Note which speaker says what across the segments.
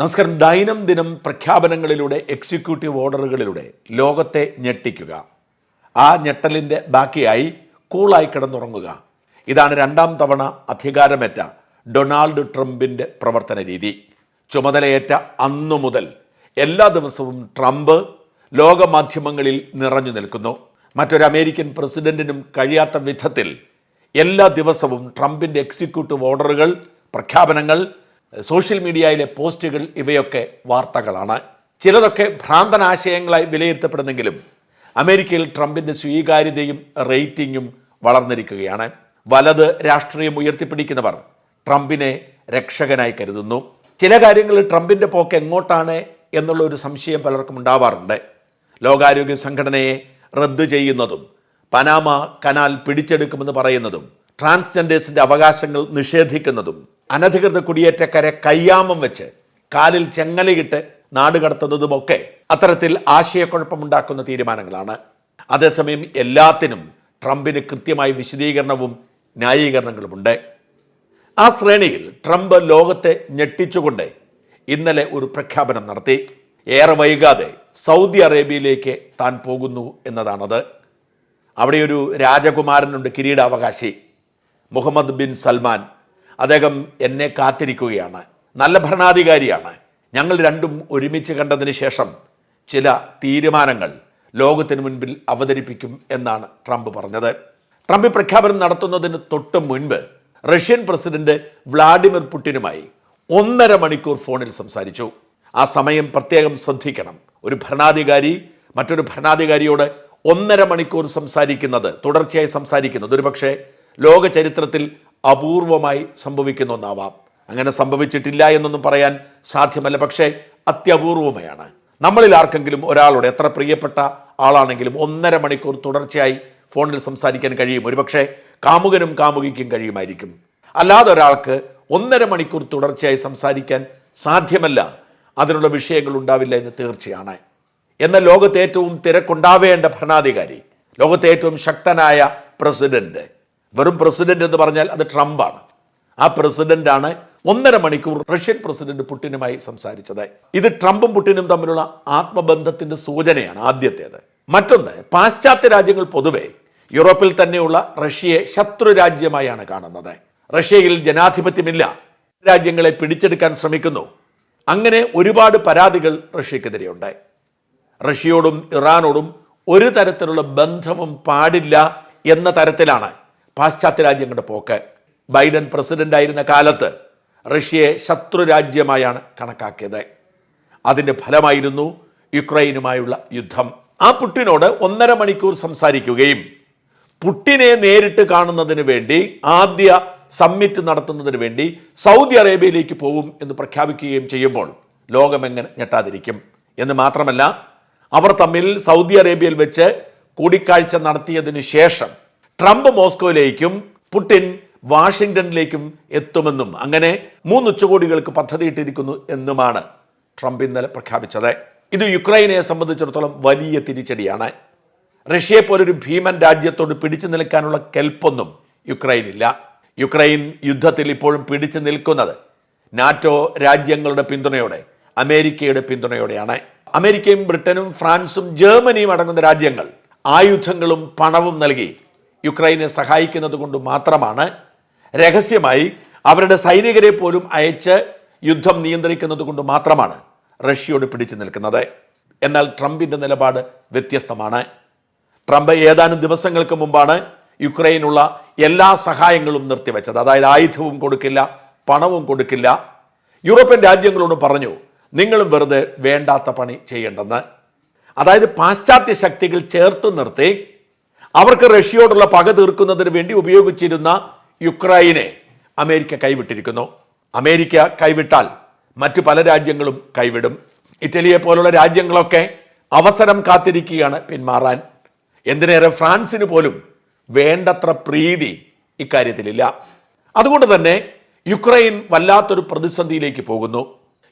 Speaker 1: നമസ്കാരം. ദൈനംദിനം പ്രഖ്യാപനങ്ങളിലൂടെ എക്സിക്യൂട്ടീവ് ഓർഡറുകളിലൂടെ ലോകത്തെ ഞെട്ടിക്കുക. ആ ഞെട്ടലിന്റെ ബാക്കിയായി കൂളായി കിടന്നുറങ്ങുക. ഇതാണ് രണ്ടാം തവണ അധികാരമേറ്റ ഡൊണാൾഡ് ട്രംപിന്റെ പ്രവർത്തന രീതി. ചുമതലയേറ്റ അന്നു മുതൽ എല്ലാ ദിവസവും ട്രംപ് ലോകമാധ്യമങ്ങളിൽ നിറഞ്ഞു നിൽക്കുന്നു. മറ്റൊരു അമേരിക്കൻ പ്രസിഡന്റിനും കഴിയാത്ത വിധത്തിൽ എല്ലാ ദിവസവും ട്രംപിന്റെ എക്സിക്യൂട്ടീവ് ഓർഡറുകൾ പ്രഖ്യാപനങ്ങൾ സോഷ്യൽ മീഡിയയിലെ പോസ്റ്റുകൾ ഇവയൊക്കെ വാർത്തകളാണ്. ചിലതൊക്കെ ഭ്രാന്തനാശയങ്ങളായി വിലയിരുത്തപ്പെടുന്നെങ്കിലും അമേരിക്കയിൽ ട്രംപിന്റെ സ്വീകാര്യതയും റേറ്റിംഗും വളർന്നിരിക്കുകയാണ്. വലത് രാഷ്ട്രീയം ഉയർത്തിപ്പിടിക്കുന്നവർ ട്രംപിനെ രക്ഷകനായി കരുതുന്നു. ചില കാര്യങ്ങളിൽ ട്രംപിന്റെ പോക്ക് എങ്ങോട്ടാണ് എന്നുള്ള ഒരു സംശയം പലർക്കും ഉണ്ടാവാറുണ്ട്. ലോകാരോഗ്യ സംഘടനയെ റദ്ദു ചെയ്യുന്നതും പനാമ കനാൽ പിടിച്ചെടുക്കുമെന്ന് പറയുന്നതും ട്രാൻസ്ജെൻഡേഴ്സിന്റെ അവകാശങ്ങൾ നിഷേധിക്കുന്നതും അനധികൃത കുടിയേറ്റക്കാരെ കയ്യാമം വെച്ച് കാലിൽ ചെങ്ങലയിട്ട് നാട് കടത്തുന്നതുമൊക്കെ അത്തരത്തിൽ ആശയക്കുഴപ്പമുണ്ടാക്കുന്ന തീരുമാനങ്ങളാണ്. അതേസമയം എല്ലാത്തിനും ട്രംപിന് കൃത്യമായ വിശദീകരണവും ന്യായീകരണങ്ങളുമുണ്ട്. ആ ശ്രേണിയിൽ ട്രംപ് ലോകത്തെ ഞെട്ടിച്ചുകൊണ്ട് ഇന്നലെ ഒരു പ്രഖ്യാപനം നടത്തി. ഏറെ വൈകാതെ സൗദി അറേബ്യയിലേക്ക് താൻ പോകുന്നു എന്നതാണത്. അവിടെ ഒരു രാജകുമാരനുണ്ട് കിരീടാവകാശി മുഹമ്മദ് ബിൻ സൽമാൻ. അദ്ദേഹം എന്നെ കാത്തിരിക്കുകയാണ്. നല്ല ഭരണാധികാരിയാണ്. ഞങ്ങൾ രണ്ടും ഒരുമിച്ച് കണ്ടതിന് ശേഷം ചില തീരുമാനങ്ങൾ ലോകത്തിന് മുൻപിൽ അവതരിപ്പിക്കും എന്നാണ് ട്രംപ് പറഞ്ഞത്. ട്രംപ് പ്രഖ്യാപനം നടത്തുന്നതിന് തൊട്ട് മുൻപ് റഷ്യൻ പ്രസിഡന്റ് വ്ളാഡിമിർ പുടിനുമായി ഒന്നര മണിക്കൂർ ഫോണിൽ സംസാരിച്ചു. ആ സമയം പ്രത്യേകം ശ്രദ്ധിക്കണം. ഒരു ഭരണാധികാരി മറ്റൊരു ഭരണാധികാരിയോട് ഒന്നര മണിക്കൂർ സംസാരിക്കുന്നത് തുടർച്ചയായി സംസാരിക്കുന്നത് ഒരുപക്ഷെ ലോക ചരിത്രത്തിൽ അപൂർവമായി സംഭവിക്കുന്ന ഒന്നാവാം. അങ്ങനെ സംഭവിച്ചിട്ടില്ല എന്നൊന്നും പറയാൻ സാധ്യമല്ല പക്ഷേ അത്യപൂർവമയാണ് നമ്മളിൽ ആർക്കെങ്കിലും ഒരാളോട് എത്ര പ്രിയപ്പെട്ട ആളാണെങ്കിലും ഒന്നര മണിക്കൂർ തുടർച്ചയായി ഫോണിൽ സംസാരിക്കാൻ കഴിയും. ഒരുപക്ഷെ കാമുകനും കാമുകിക്കും കഴിയുമായിരിക്കും. അല്ലാതെ ഒരാൾക്ക് ഒന്നര മണിക്കൂർ തുടർച്ചയായി സംസാരിക്കാൻ സാധ്യമല്ല. അതിനുള്ള വിഷയങ്ങൾ ഉണ്ടാവില്ല എന്ന് തീർച്ചയാണ്. എന്ന ലോകത്തെ ഏറ്റവും തിരക്കുണ്ടാവേണ്ട ഭരണാധികാരി ലോകത്തെ ഏറ്റവും ശക്തനായ പ്രസിഡന്റ് വെറും പ്രസിഡന്റ് എന്ന് പറഞ്ഞാൽ അത് ട്രംപാണ്. ആ പ്രസിഡന്റാണ് ഒന്നര മണിക്കൂർ റഷ്യൻ പ്രസിഡന്റ് പുട്ടിനുമായി സംസാരിച്ചത്. ഇത് ട്രംപും പുട്ടിനും തമ്മിലുള്ള ആത്മബന്ധത്തിന്റെ സൂചനയാണ് ആദ്യത്തേത്. മറ്റൊന്ന് പാശ്ചാത്യ രാജ്യങ്ങൾ പൊതുവെ യൂറോപ്പിൽ തന്നെയുള്ള റഷ്യയെ ശത്രു രാജ്യമായാണ് കാണുന്നത്. റഷ്യയിൽ ജനാധിപത്യമില്ല. രാജ്യങ്ങളെ പിടിച്ചെടുക്കാൻ ശ്രമിക്കുന്നു. അങ്ങനെ ഒരുപാട് പരാതികൾ റഷ്യക്കെതിരെയുണ്ട്. റഷ്യയോടും ഇറാനോടും ഒരു തരത്തിലുള്ള ബന്ധവും പാടില്ല എന്ന തരത്തിലാണ് പാശ്ചാത്യ രാജ്യങ്ങളുടെ പോക്ക്. ബൈഡൻ പ്രസിഡന്റ് ആയിരുന്ന കാലത്ത് റഷ്യയെ ശത്രു രാജ്യമായാണ് കണക്കാക്കിയത്. അതിന്റെ ഫലമായിരുന്നു യുക്രൈനുമായുള്ള യുദ്ധം. ആ പുട്ടിനോട് ഒന്നര മണിക്കൂർ സംസാരിക്കുകയും പുട്ടിനെ നേരിട്ട് കാണുന്നതിന് വേണ്ടി ആദ്യ സമ്മിറ്റ് നടത്തുന്നതിന് വേണ്ടി സൗദി അറേബ്യയിലേക്ക് പോകും എന്ന് പ്രഖ്യാപിക്കുകയും ചെയ്യുമ്പോൾ ലോകമെങ്ങനെ ഞെട്ടാതിരിക്കും. എന്ന് മാത്രമല്ല അവർ തമ്മിൽ സൗദി അറേബ്യയിൽ വെച്ച് കൂടിക്കാഴ്ച നടത്തിയതിനു ശേഷം ട്രംപ് മോസ്കോയിലേക്കും പുടിൻ വാഷിങ്ടണിലേക്കും എത്തുമെന്നും അങ്ങനെ മൂന്ന് ഉച്ചകോടികൾക്ക് പദ്ധതിയിട്ടിരിക്കുന്നു എന്നുമാണ് ട്രംപ് ഇന്നലെ പ്രഖ്യാപിച്ചത്. ഇത് യുക്രൈനെ സംബന്ധിച്ചിടത്തോളം വലിയ തിരിച്ചടിയാണ്. റഷ്യയെ പോലൊരു ഭീമൻ രാജ്യത്തോട് പിടിച്ചു നിൽക്കാനുള്ള കെൽപ്പൊന്നും യുക്രൈനില്ല. യുക്രൈൻ യുദ്ധത്തിൽ ഇപ്പോഴും പിടിച്ചു നിൽക്കുന്നത് നാറ്റോ രാജ്യങ്ങളുടെ പിന്തുണയോടെ അമേരിക്കയുടെ പിന്തുണയോടെയാണ്. അമേരിക്കയും ബ്രിട്ടനും ഫ്രാൻസും ജർമ്മനിയും അടങ്ങുന്ന രാജ്യങ്ങൾ ആയുധങ്ങളും പണവും നൽകി യുക്രൈനെ സഹായിക്കുന്നത് കൊണ്ട് മാത്രമാണ് രഹസ്യമായി അവരുടെ സൈനികരെ പോലും അയച്ച് യുദ്ധം നിയന്ത്രിക്കുന്നത് കൊണ്ട് മാത്രമാണ് റഷ്യയോട് പിടിച്ചു നിൽക്കുന്നത്. എന്നാൽ ട്രംപിന്റെ നിലപാട് വ്യത്യസ്തമാണ്. ട്രംപ് ഏതാനും ദിവസങ്ങൾക്ക് മുമ്പാണ് യുക്രൈനുള്ള എല്ലാ സഹായങ്ങളും നിർത്തിവെച്ചത്. അതായത് ആയുധവും കൊടുക്കില്ല പണവും കൊടുക്കില്ല. യൂറോപ്യൻ രാജ്യങ്ങളോട് പറഞ്ഞു നിങ്ങളും വെറുതെ വേണ്ടാത്ത പണി ചെയ്യേണ്ടെന്ന്. അതായത് പാശ്ചാത്യ ശക്തികൾ ചേർത്ത് നിർത്തി അവർക്ക് റഷ്യയോടുള്ള പക തീർക്കുന്നതിന് വേണ്ടി ഉപയോഗിച്ചിരുന്ന യുക്രൈനെ അമേരിക്ക കൈവിട്ടിരിക്കുന്നു. അമേരിക്ക കൈവിട്ടാൽ മറ്റു പല രാജ്യങ്ങളും കൈവിടും. ഇറ്റലിയെ പോലുള്ള രാജ്യങ്ങളൊക്കെ അവസരം കാത്തിരിക്കുകയാണ് പിന്മാറാൻ. എന്തിനേറെ ഫ്രാൻസിന് പോലും വേണ്ടത്ര പ്രീതി ഇക്കാര്യത്തിലില്ല. അതുകൊണ്ട് തന്നെ യുക്രൈൻ വല്ലാത്തൊരു പ്രതിസന്ധിയിലേക്ക് പോകുന്നു.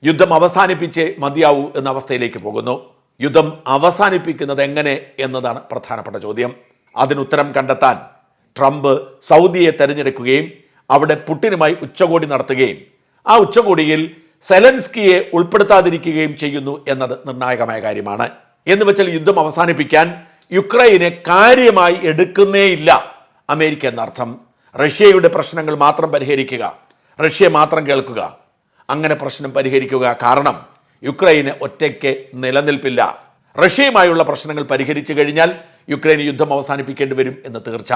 Speaker 1: യുദ്ധം അവസാനിപ്പിച്ച് മതിയാവൂ എന്ന അവസ്ഥയിലേക്ക് പോകുന്നു. യുദ്ധം അവസാനിപ്പിക്കുന്നത് എങ്ങനെ എന്നതാണ് പ്രധാനപ്പെട്ട ചോദ്യം. അതിനുത്തരം കണ്ടെത്താൻ ട്രംപ് സൗദിയെ തെരഞ്ഞെടുക്കുകയും അവിടെ പുട്ടിനുമായി ഉച്ചകോടി നടത്തുകയും ആ ഉച്ചകോടിയിൽ സെലൻസ്കിയെ ഉൾപ്പെടുത്താതിരിക്കുകയും ചെയ്യുന്നു എന്നത് നിർണായകമായ കാര്യമാണ്. എന്ന് വെച്ചാൽ യുദ്ധം അവസാനിപ്പിക്കാൻ യുക്രൈനെ കാര്യമായി എടുക്കുന്നേയില്ല. അമേരിക്ക എന്നർത്ഥം. റഷ്യയുടെ പ്രശ്നങ്ങൾ മാത്രം പരിഹരിക്കുക. റഷ്യ മാത്രം കേൾക്കുക. അങ്ങനെ പ്രശ്നം പരിഹരിക്കുക കാരണം യുക്രൈന് ഒറ്റയ്ക്ക് നിലനിൽപ്പില്ല. റഷ്യയുമായുള്ള പ്രശ്നങ്ങൾ പരിഹരിച്ചു കഴിഞ്ഞാൽ യുക്രൈൻ യുദ്ധം അവസാനിപ്പിക്കേണ്ടി വരും എന്ന് തീർച്ച.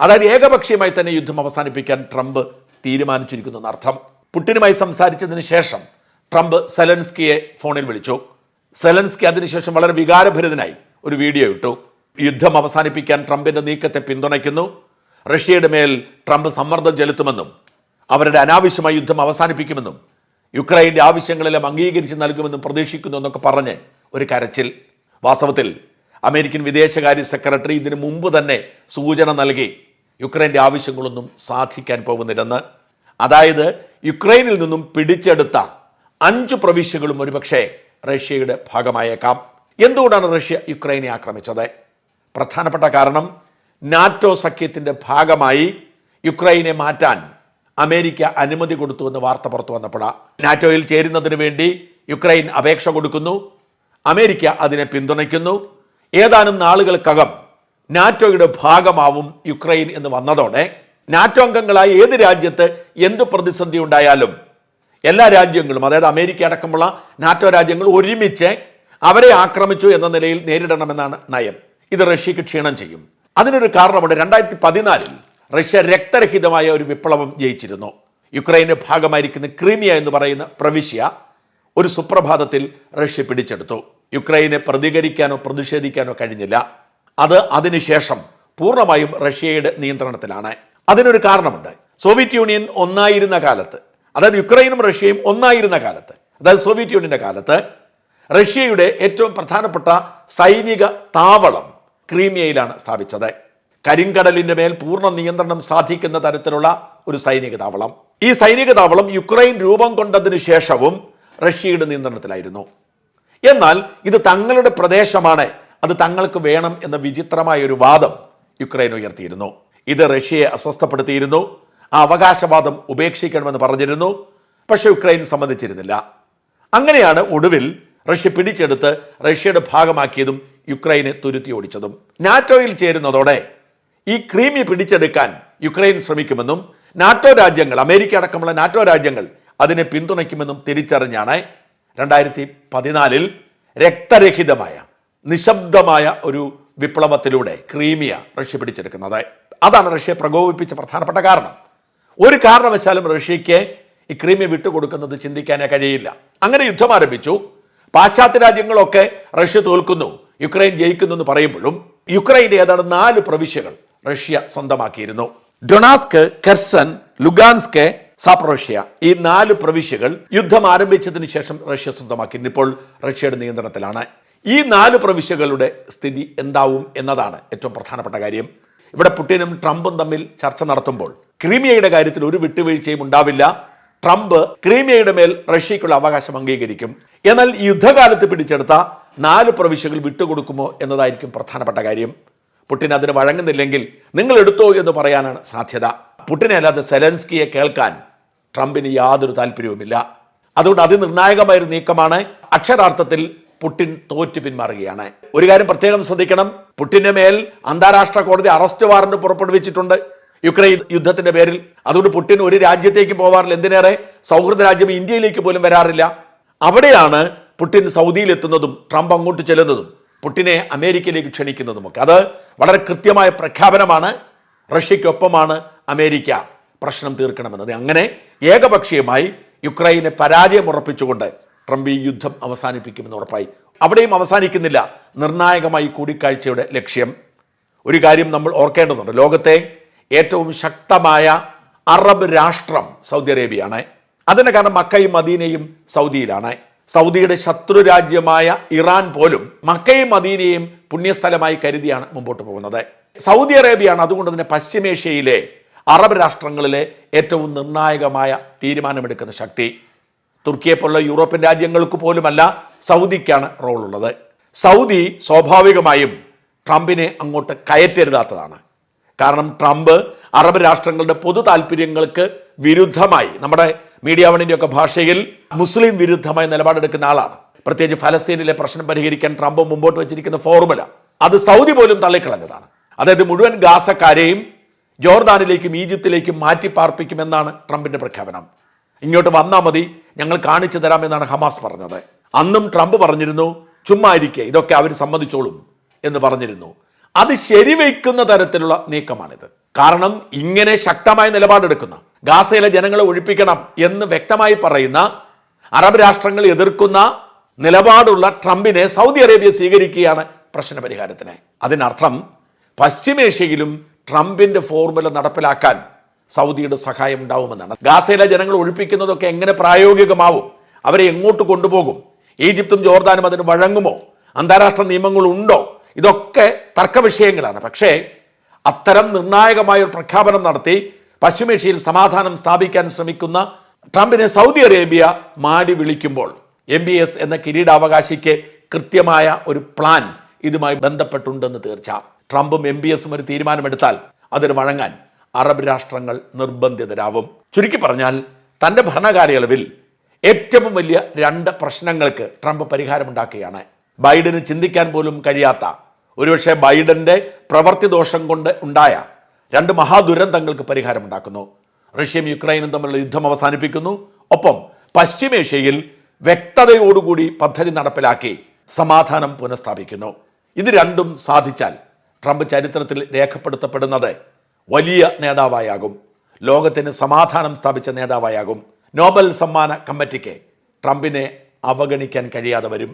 Speaker 1: അതായത് ഏകപക്ഷീയമായി തന്നെ യുദ്ധം അവസാനിപ്പിക്കാൻ ട്രംപ് തീരുമാനിച്ചിരിക്കുന്നു എന്നർത്ഥം. പുടിനുമായി സംസാരിച്ചതിന് ശേഷം ട്രംപ് സെലൻസ്കിയെ ഫോണിൽ വിളിച്ചു. സെലൻസ്കി അതിനുശേഷം വളരെ വികാരഭരിതനായി ഒരു വീഡിയോ ഇട്ടു. യുദ്ധം അവസാനിപ്പിക്കാൻ ട്രംപിന്റെ നീക്കത്തെ പിന്തുണയ്ക്കുന്നു. റഷ്യയുടെ മേൽ ട്രംപ് സമ്മർദ്ദം ചെലുത്തുമെന്നും അവരുടെ അനാവശ്യമായ യുദ്ധം അവസാനിപ്പിക്കുമെന്നും യുക്രൈന്റെ ആവശ്യങ്ങളെല്ലാം അംഗീകരിച്ച് നൽകുമെന്നും പ്രതീക്ഷിക്കുന്നു എന്നൊക്കെ പറഞ്ഞ് ഒരു കരച്ചിൽ. വാസ്തവത്തിൽ അമേരിക്കൻ വിദേശകാര്യ സെക്രട്ടറി ഇതിനു മുമ്പ് തന്നെ സൂചന നൽകി. യുക്രൈന്റെ ആവശ്യങ്ങളൊന്നും സാധിക്കാൻ പോകുന്നില്ലെന്ന്. അതായത് യുക്രൈനിൽ നിന്നും പിടിച്ചെടുത്ത അഞ്ച് പ്രവിശ്യകളും ഒരുപക്ഷെ റഷ്യയുടെ ഭാഗമായേക്കാം. എന്തുകൊണ്ടാണ് റഷ്യ യുക്രൈനെ ആക്രമിച്ചത്? പ്രധാനപ്പെട്ട കാരണം നാറ്റോ സഖ്യത്തിന്റെ ഭാഗമായി യുക്രൈനെ മാറ്റാൻ അമേരിക്ക അനുമതി കൊടുത്തു എന്ന് വാർത്ത പുറത്തു വന്നപ്പോഴാണ് നാറ്റോയിൽ ചേരുന്നതിന് വേണ്ടി യുക്രൈൻ അപേക്ഷ കൊടുക്കുന്നു. അമേരിക്ക അതിനെ പിന്തുണയ്ക്കുന്നു. ഏതാനും നാളുകൾക്കകം നാറ്റോയുടെ ഭാഗമാവും യുക്രൈൻ എന്ന് വന്നതോടെ നാറ്റോ അംഗങ്ങളായ ഏത് രാജ്യത്ത് എന്ത് പ്രതിസന്ധി ഉണ്ടായാലും എല്ലാ രാജ്യങ്ങളും അതായത് അമേരിക്ക അടക്കമുള്ള നാറ്റോ രാജ്യങ്ങൾ ഒരുമിച്ച് അവരെ ആക്രമിച്ചു എന്ന നിലയിൽ നേരിടണമെന്നാണ് നയം. ഇത് റഷ്യക്ക് ക്ഷീണം ചെയ്യും. അതിനൊരു കാരണമുണ്ട്. രണ്ടായിരത്തി പതിനാലിൽ റഷ്യ രക്തരഹിതമായ ഒരു വിപ്ലവം ജയിച്ചിരുന്നു. യുക്രൈന്റെ ഭാഗമായിരിക്കുന്ന ക്രീമിയ എന്ന് പറയുന്ന പ്രവിശ്യ ഒരു സുപ്രഭാതത്തിൽ റഷ്യ പിടിച്ചെടുത്തു. യുക്രൈനെ പ്രതികരിക്കാനോ പ്രതിഷേധിക്കാനോ കഴിഞ്ഞില്ല. അത് അതിനുശേഷം പൂർണമായും റഷ്യയുടെ നിയന്ത്രണത്തിലാണ്. അതിനൊരു കാരണമുണ്ട്. സോവിയറ്റ് യൂണിയൻ ഒന്നായിരുന്ന കാലത്ത് അതായത് യുക്രൈനും റഷ്യയും ഒന്നായിരുന്ന കാലത്ത് അതായത് സോവിയറ്റ് യൂണിയന്റെ കാലത്ത് റഷ്യയുടെ ഏറ്റവും പ്രധാനപ്പെട്ട സൈനിക താവളം ക്രീമിയയിലാണ് സ്ഥാപിച്ചത്. കരിങ്കടലിന്റെ മേൽ പൂർണ നിയന്ത്രണം സാധിക്കുന്ന തരത്തിലുള്ള ഒരു സൈനിക താവളം. ഈ സൈനിക താവളം യുക്രൈൻ രൂപം കൊണ്ടതിന് ശേഷവും റഷ്യയുടെ നിയന്ത്രണത്തിലായിരുന്നു. എന്നാൽ ഇത് തങ്ങളുടെ പ്രദേശമാണ്. അത് തങ്ങൾക്ക് വേണം എന്ന വിചിത്രമായ ഒരു വാദം യുക്രൈൻ ഉയർത്തിയിരുന്നു. ഇത് റഷ്യയെ അസ്വസ്ഥപ്പെടുത്തിയിരുന്നു. ആ അവകാശവാദം ഉപേക്ഷിക്കണമെന്ന് പറഞ്ഞിരുന്നു. പക്ഷെ യുക്രൈൻ സമ്മതിച്ചിരുന്നില്ല. അങ്ങനെയാണ് ഒടുവിൽ റഷ്യ പിടിച്ചെടുത്ത് റഷ്യയുടെ ഭാഗമാക്കിയതും യുക്രൈനെ തുരുത്തി ഓടിച്ചതും. നാറ്റോയിൽ ചേരുന്നതോടെ ഈ ക്രീമി പിടിച്ചെടുക്കാൻ യുക്രൈൻ ശ്രമിക്കുമെന്നും നാറ്റോ രാജ്യങ്ങൾ അമേരിക്ക അടക്കമുള്ള നാറ്റോ രാജ്യങ്ങൾ അതിനെ പിന്തുണയ്ക്കുമെന്നും തിരിച്ചറിഞ്ഞാണ് രണ്ടായിരത്തി പതിനാലിൽ രക്തരഹിതമായ നിശബ്ദമായ ഒരു വിപ്ലവത്തിലൂടെ ക്രീമിയ റഷ്യ പിടിച്ചെടുക്കുന്നത്. അതാണ് റഷ്യ പ്രകോപിപ്പിച്ച പ്രധാനപ്പെട്ട കാരണം. ഒരു കാരണവശാലും റഷ്യയ്ക്ക് ഈ ക്രീമിയ വിട്ടുകൊടുക്കുന്നത് ചിന്തിക്കാനേ കഴിയില്ല. അങ്ങനെ യുദ്ധം ആരംഭിച്ചു. പാശ്ചാത്യ രാജ്യങ്ങളൊക്കെ റഷ്യ തോൽക്കുന്നു യുക്രൈൻ ജയിക്കുന്നു എന്ന് പറയുമ്പോഴും യുക്രൈന്റെ ഏതാണ്ട് നാല് പ്രവിശ്യകൾ റഷ്യ സ്വന്തമാക്കിയിരുന്നു. ഡൊണാസ്ക് കെർസൻ ലുഗാൻസ്ക് സാപ്രോഷ്യ ഈ നാല് പ്രവിശ്യകൾ യുദ്ധം ആരംഭിച്ചതിന് ശേഷം റഷ്യ സ്വന്തമാക്കി. ഇന്നിപ്പോൾ റഷ്യയുടെ നിയന്ത്രണത്തിലാണ്. ഈ നാല് പ്രവിശ്യകളുടെ സ്ഥിതി എന്താവും എന്നതാണ് ഏറ്റവും പ്രധാനപ്പെട്ട കാര്യം. ഇവിടെ പുട്ടിനും ട്രംപും തമ്മിൽ ചർച്ച നടത്തുമ്പോൾ ക്രീമിയയുടെ കാര്യത്തിൽ ഒരു വിട്ടുവീഴ്ചയും ഉണ്ടാവില്ല. ട്രംപ് ക്രീമിയയുടെ മേൽ റഷ്യയ്ക്കുള്ള അവകാശം അംഗീകരിക്കും. എന്നാൽ യുദ്ധകാലത്ത് പിടിച്ചെടുത്ത നാല് പ്രവിശ്യകൾ വിട്ടുകൊടുക്കുമോ എന്നതായിരിക്കും പ്രധാനപ്പെട്ട കാര്യം. പുട്ടിൻ അതിന് വഴങ്ങുന്നില്ലെങ്കിൽ നിങ്ങൾ എടുത്തോ എന്ന് പറയാനാണ് സാധ്യത. പുട്ടിനെ അല്ലാതെ സെലൻസ്കിയെ കേൾക്കാൻ ട്രംപിന് യാതൊരു താല്പര്യവുമില്ല. അതുകൊണ്ട് അതിനിർണായകമായ ഒരു നീക്കമാണ് അക്ഷരാർത്ഥത്തിൽ പുടിൻ തോറ്റ് പിന്മാറുകയാണ്. ഒരു കാര്യം പ്രത്യേകം ശ്രദ്ധിക്കണം. പുടിന്റെ മേൽ അന്താരാഷ്ട്ര കോടതി അറസ്റ്റ് വാറന്റ് പുറപ്പെടുവിച്ചിട്ടുണ്ട്. യുക്രൈൻ യുദ്ധത്തിന്റെ പേരിൽ. അതുകൊണ്ട് പുടിൻ ഒരു രാജ്യത്തേക്ക് പോവാറില്ല. എന്തിനേറെ? സൗഹൃദ രാജ്യം ഇന്ത്യയിലേക്ക് പോലും വരാറില്ല. അവിടെയാണ് പുടിൻ സൗദിയിൽ എത്തുന്നതും ട്രംപ് അങ്ങോട്ട് ചെല്ലുന്നതും പുടിനെ അമേരിക്കയിലേക്ക് ക്ഷണിക്കുന്നതുമൊക്കെ. അത് വളരെ കൃത്യമായ പ്രഖ്യാപനമാണ്. റഷ്യയ്ക്കൊപ്പമാണ് അമേരിക്ക പ്രശ്നം തീർക്കണമെന്നത്. അങ്ങനെ ഏകപക്ഷീയമായി യുക്രൈനെ പരാജയം ഉറപ്പിച്ചുകൊണ്ട് ട്രംപ് ഈ യുദ്ധം അവസാനിപ്പിക്കുമെന്ന് ഉറപ്പായി. അവിടെയും അവസാനിക്കുന്നില്ല. നിർണായകമായി കൂടിക്കാഴ്ചയുടെ ലക്ഷ്യം. ഒരു കാര്യം നമ്മൾ ഓർക്കേണ്ടതുണ്ട്. ലോകത്തെ ഏറ്റവും ശക്തമായ അറബ് രാഷ്ട്രം സൗദി അറേബ്യയാണ്. അതിന് കാരണം മക്കയും മദീനയും സൗദിയിലാണ്. സൗദിയുടെ ശത്രു രാജ്യമായ ഇറാൻ പോലും മക്കയും മദീനയും പുണ്യസ്ഥലമായി കരുതിയാണ് മുമ്പോട്ട് പോകുന്നത്. സൗദി അറേബ്യയാണ് അതുകൊണ്ട് തന്നെ പശ്ചിമേഷ്യയിലെ അറബ് രാഷ്ട്രങ്ങളിലെ ഏറ്റവും നിർണായകമായ തീരുമാനമെടുക്കുന്ന ശക്തി. തുർക്കിയെ പോലുള്ള യൂറോപ്യൻ രാജ്യങ്ങൾക്ക് പോലുമല്ല സൗദിക്കാണ് ഉള്ളത് സൗദി സ്വാഭാവികമായും ട്രംപിനെ അങ്ങോട്ട് കയറ്റരുതാത്തതാണ്. കാരണം ട്രംപ് അറബ് രാഷ്ട്രങ്ങളുടെ പൊതു താല്പര്യങ്ങൾക്ക് വിരുദ്ധമായി നമ്മുടെ മീഡിയ വണിന്റെയൊക്കെ ഭാഷയിൽ മുസ്ലിം വിരുദ്ധമായി നിലപാടെടുക്കുന്ന ആളാണ്. പ്രത്യേകിച്ച് ഫലസ്തീനിലെ പ്രശ്നം പരിഹരിക്കാൻ ട്രംപ് മുമ്പോട്ട് വെച്ചിരിക്കുന്ന ഫോർമുല അത് സൗദി പോലും തള്ളിക്കളഞ്ഞതാണ്. അതായത് മുഴുവൻ ഗാസക്കാരെയും ജോർദാനിലേക്കും ഈജിപ്തിലേക്കും മാറ്റി പാർപ്പിക്കുമെന്നാണ് ട്രംപിന്റെ പ്രഖ്യാപനം. ഇങ്ങോട്ട് വന്നാൽ മതി ഞങ്ങൾ കാണിച്ചു തരാമെന്നാണ് ഹമാസ് പറഞ്ഞത്. അന്നും ട്രംപ് പറഞ്ഞിരുന്നു ചുമ്മാ ഇരിക്കെ ഇതൊക്കെ അവർ സമ്മതിച്ചോളും എന്ന് പറഞ്ഞിരുന്നു. അത് ശരിവയ്ക്കുന്ന തരത്തിലുള്ള നീക്കമാണിത്. കാരണം ഇങ്ങനെ ശക്തമായ നിലപാടെടുക്കുന്ന ഗാസയിലെ ജനങ്ങളെ ഒഴിപ്പിക്കണം എന്ന് വ്യക്തമായി പറയുന്ന അറബ് രാഷ്ട്രങ്ങൾ എതിർക്കുന്ന നിലപാടുള്ള ട്രംപിനെ സൗദി അറേബ്യ സ്വീകരിക്കുകയാണ് പ്രശ്ന പരിഹാരത്തിന് അതിനർത്ഥം പശ്ചിമേഷ്യയിലും ട്രംപിന്റെ ഫോർമുല നടപ്പിലാക്കാൻ സൗദിയുടെ സഹായം ഉണ്ടാവുമെന്നാണ്. ഗാസയിലെ ജനങ്ങൾ ഒഴിപ്പിക്കുന്നതൊക്കെ എങ്ങനെ പ്രായോഗികമാവും? അവരെ എങ്ങോട്ട് കൊണ്ടുപോകും? ഈജിപ്തും ജോർദാനും അതിന് വഴങ്ങുമോ? അന്താരാഷ്ട്ര നിയമങ്ങളുണ്ടോ ഇതൊക്കെ തർക്ക വിഷയങ്ങളാണ്. പക്ഷേ അത്തരം നിർണായകമായ ഒരു പ്രഖ്യാപനം നടത്തി പശ്ചിമേഷ്യയിൽ സമാധാനം സ്ഥാപിക്കാൻ ശ്രമിക്കുന്ന ട്രംപിനെ സൗദി അറേബ്യ മാടി വിളിക്കുമ്പോൾ എം എന്ന കിരീടാവകാശിക്ക് കൃത്യമായ ഒരു പ്ലാൻ ഇതുമായി ബന്ധപ്പെട്ടുണ്ടെന്ന് തീർച്ച. ട്രംപും എം ബി എസും ഒരു തീരുമാനമെടുത്താൽ അതിന് വഴങ്ങാൻ അറബ് രാഷ്ട്രങ്ങൾ നിർബന്ധിതരാവും. ചുരുക്കി പറഞ്ഞാൽ തന്റെ ഭരണകാലയളവിൽ ഏറ്റവും വലിയ രണ്ട് പ്രശ്നങ്ങൾക്ക് ട്രംപ് പരിഹാരമുണ്ടാക്കുകയാണ്. ബൈഡന് ചിന്തിക്കാൻ പോലും കഴിയാത്ത ഒരുപക്ഷെ ബൈഡന്റെ പ്രവൃത്തി ദോഷം കൊണ്ട് ഉണ്ടായ രണ്ട് മഹാദുരന്തങ്ങൾക്ക് പരിഹാരമുണ്ടാക്കുന്നു. റഷ്യയും യുക്രൈനും തമ്മിലുള്ള യുദ്ധം അവസാനിപ്പിക്കുന്നു. ഒപ്പം പശ്ചിമേഷ്യയിൽ വ്യക്തതയോടുകൂടി പദ്ധതി നടപ്പിലാക്കി സമാധാനം പുനഃസ്ഥാപിക്കുന്നു. ഇത് രണ്ടും സാധിച്ചാൽ ട്രംപ് ചരിത്രത്തിൽ രേഖപ്പെടുത്തപ്പെടുന്നത് വലിയ നേതാവായാകും ലോകത്തിന് സമാധാനം സ്ഥാപിച്ച നേതാവായാകും നോബൽ സമ്മാന കമ്മിറ്റിക്ക് ട്രംപിനെ അവഗണിക്കാൻ കഴിയാതെ വരും.